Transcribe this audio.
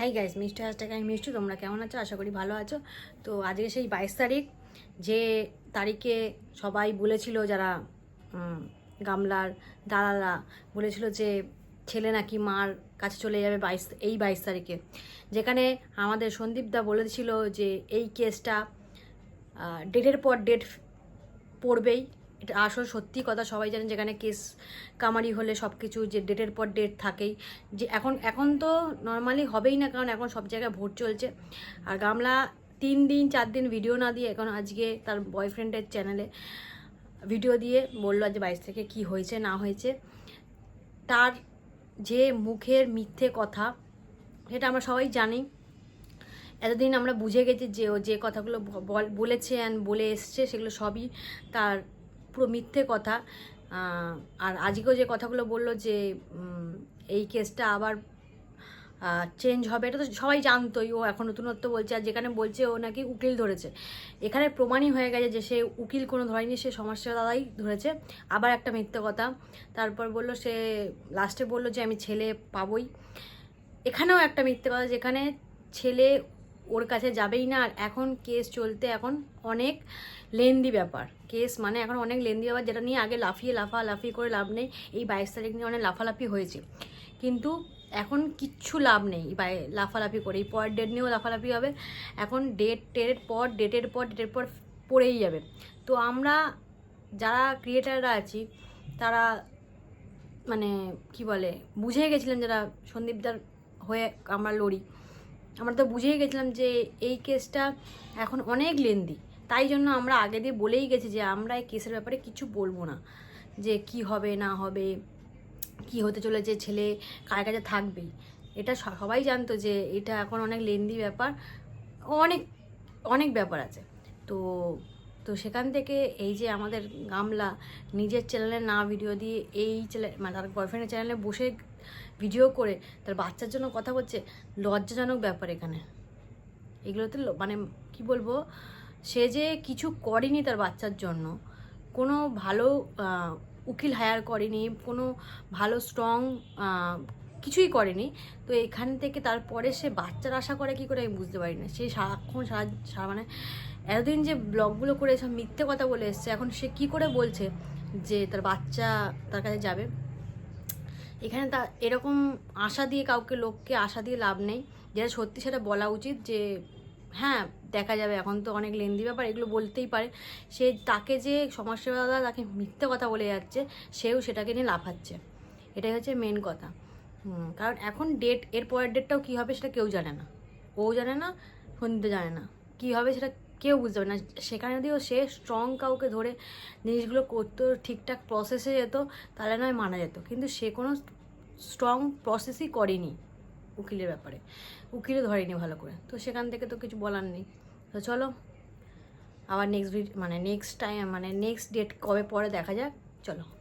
Hi guys মিষ্টি হাসটাকে আমি মিষ্টি তোমরা কেমন আছো? আশা করি ভালো আছো। তো আজকে সেই বাইশ তারিখ, যে তারিখে সবাই বলেছিল যারা গামলার দালালা বলেছিল যে ছেলে নাকি মার কাছে চলে যাবে বাইশ, এই বাইশ তারিখে। যেখানে আমাদের সন্দীপদা বলেছিল যে এই কেসটা ডেটের পর ডেট পড়বেই। এটা আসল সত্যি কথা, সবাই জানেন যেখানে কেস কামারি হলে সব কিছু যে ডেটের পর ডেট থাকেই। যে এখন এখন তো নর্মালি হবেই না, কারণ এখন সব জায়গায় ভোট চলছে। আর গামলা তিন দিন, চার দিন ভিডিও না দিয়ে এখন আজকে তার বয়ফ্রেন্ডের চ্যানেলে ভিডিও দিয়ে বলল আজ বাইশ থেকে কি হয়েছে, না হয়েছে। তার যে মুখের মিথ্যে কথা, সেটা আমরা সবাই জানি। এতদিন আমরা বুঝে গেছি যে ও যে কথাগুলো বল- বলেছে অ্যান্ড বলে এসছে, সেগুলো সবই তার পুরো মিথ্যে কথা। আর আজকেও যে কথাগুলো বলল যে এই কেসটা আবার চেঞ্জ হবে, এটা তো সবাই জানতোই। ও এখন নতুনত্ব বলছে, আর যেখানে বলছে ও নাকি উকিল ধরেছে। এখানে প্রমাণই হয়ে গেছে যে সে উকিল কোনো ধরেনি, সে সমাজসেবা দাদাই ধরেছে। আবার একটা মিথ্যে কথা। তারপর বলল সে লাস্টে বলল যে, আমি ছেলে পাবই। এখানেও একটা মিথ্যে কথা, যেখানে ছেলে ওর কাছে যাবেই না। আর এখন কেস চলতে এখন অনেক লেন্দি ব্যাপার। কেস মানে এখন অনেক লেন্দি ব্যাপার যেটা নিয়ে আগে লাফিয়ে লাফা লাফি করে লাভ নেই। এই বাইশ তারিখ নিয়ে অনেক লাফালাফি হয়েছে। কিন্তু এখন কিচ্ছু লাভ নেই বাই লাফালাফি করে। এই পর ডেট নিয়েও লাফালাফি হবে। এখন ডেট টেটের পর ডেটের পর ডেটের পর পড়েই যাবে। তো আমরা যারা ক্রিয়েটাররা আছি, তারা মানে কি বলে, বুঝে গেছিলাম যারা সন্দীপদার হয়ে আমরা লড়ি। আমরা তো বুঝেই গেছিলাম যে এই কেসটা এখন অনেক লেন্দি তাই জন্য আমরা আগে দিয়ে বলেই গেছি যে আমরা এই কেসের ব্যাপারে কিছু বলব না। যে কি হবে, না হবে, কি হতে চলেছে, ছেলে কার কাছে থাকবে এটা সবাই জানতো যে এটা এখন অনেক লেন্দি ব্যাপার। অনেক অনেক ব্যাপার আছে। তো তো সেখান থেকে এই যে আমাদের গামলা নিজের চ্যানেলে না ভিডিও দিয়ে এই চ্যানেল মানে তার বয়ফ্রেন্ডের চ্যানেলে বসে ভিডিও করে তার বাচ্চার জন্য কথা বলছে লজ্জাজনক ব্যাপার এখানে। এগুলোতে মানে কি বলব, সে যে কিছু করেনি তার বাচ্চার জন্য, কোনো ভালো উকিল হায়ার করেনি, কোনো ভালো স্ট্রং কিছুই করেনি, তো এখান থেকে তারপরে সে বাচ্চার আশা করে কি করে আমি বুঝতে পারি না। সে সারাক্ষণ সারা সারা মানে এতদিন যে ব্লগগুলো করে সব মিথ্যে কথা বলে এসছে, এখন সে কি করে বলছে যে তার বাচ্চা তার কাছে যাবে? এখানে তা এরকম আশা দিয়ে কাউকে লোককে আশা দিয়ে লাভ নেই। যেটা সত্যি সেটা বলা উচিত যে হ্যাঁ দেখা যাবে। এখন তো অনেক লেন্দি ব্যাপার, এগুলো বলতেই পারে। সে তাকে যে সমাজসেবাদাতা তাকে মিথ্যে কথা বলে যাচ্ছে, সেও সেটাকে নিয়ে লাফাচ্ছে। এটাই হচ্ছে মেন কথা। কারণ এখন ডেট এর পরের ডেটটাও কী হবে সেটা কেউ জানে না। ও জানে না সন্দীপ জানে না। কী হবে সেটা কেউ বুঝতে পারে না। সেখানে যদিও সে স্ট্রং কাউকে ধরে জিনিসগুলো করতো, ঠিকঠাক প্রসেসে যেত, তাহলে নয় মানা যেত। কিন্তু সে কোনো স্ট্রং প্রসেসই করেনি উকিলের ব্যাপারে। উকিলে ধরেনি ভালো করে। তো সেখান থেকে তো কিছু বলার নেই। তো চলো, আবার নেক্সট মানে নেক্সট টাইম মানে নেক্সট ডেট কবে পরে দেখা যাক। চলো।